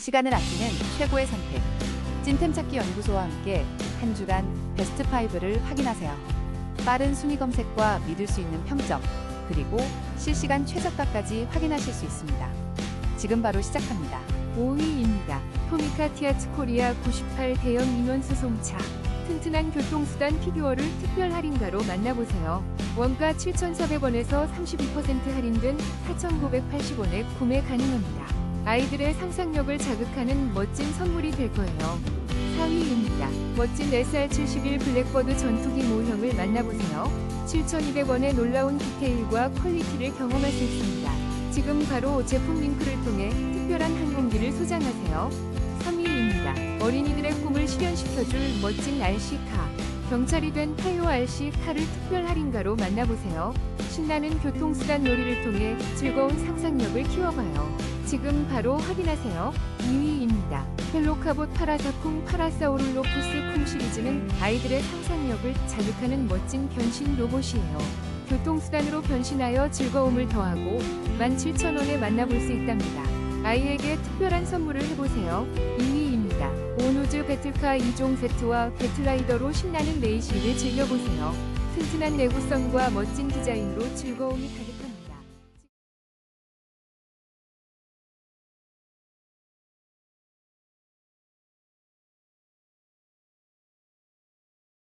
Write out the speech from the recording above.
시간을 아끼는 최고의 선택. 찐템 찾기 연구소와 함께 한 주간 베스트 5를 확인하세요. 빠른 순위 검색과 믿을 수 있는 평점, 그리고 실시간 최저가까지 확인하실 수 있습니다. 지금 바로 시작합니다. 5위입니다. 토미카 티아츠 코리아 98 대형 인원 수송차. 튼튼한 교통수단 피규어를 특별 할인가로 만나보세요. 원가 7,400원에서 32% 할인된 4,980원에 구매 가능합니다. 아이들의 상상력을 자극하는 멋진 선물이 될 거예요. 4위입니다. 멋진 SR71 블랙버드 전투기 모형을 만나보세요. 7,200원의 놀라운 디테일과 퀄리티를 경험할 수 있습니다. 지금 바로 제품 링크를 통해 특별한 항공기를 소장하세요. 3위입니다. 어린이들의 꿈을 실현시켜줄 멋진 RC카. 경찰이 된 타요 RC 카를 특별 할인가로 만나보세요. 신나는 교통수단 놀이를 통해 즐거운 상상력을 키워봐요. 지금 바로 확인하세요. 2위입니다. 펠로카봇 파라사쿵 파라사우룰로푸스 쿵 시리즈는 아이들의 상상력을 자극하는 멋진 변신 로봇이에요. 교통수단으로 변신하여 즐거움을 더하고 17,000원에 만나볼 수 있답니다. 아이에게 특별한 선물을 해보세요. 2위입니다. 오노즈 배틀카 2종 세트와 배틀라이더로 신나는 레이싱을 즐겨보세요. 튼튼한 내구성과 멋진 디자인으로 즐거움이 가득합니다.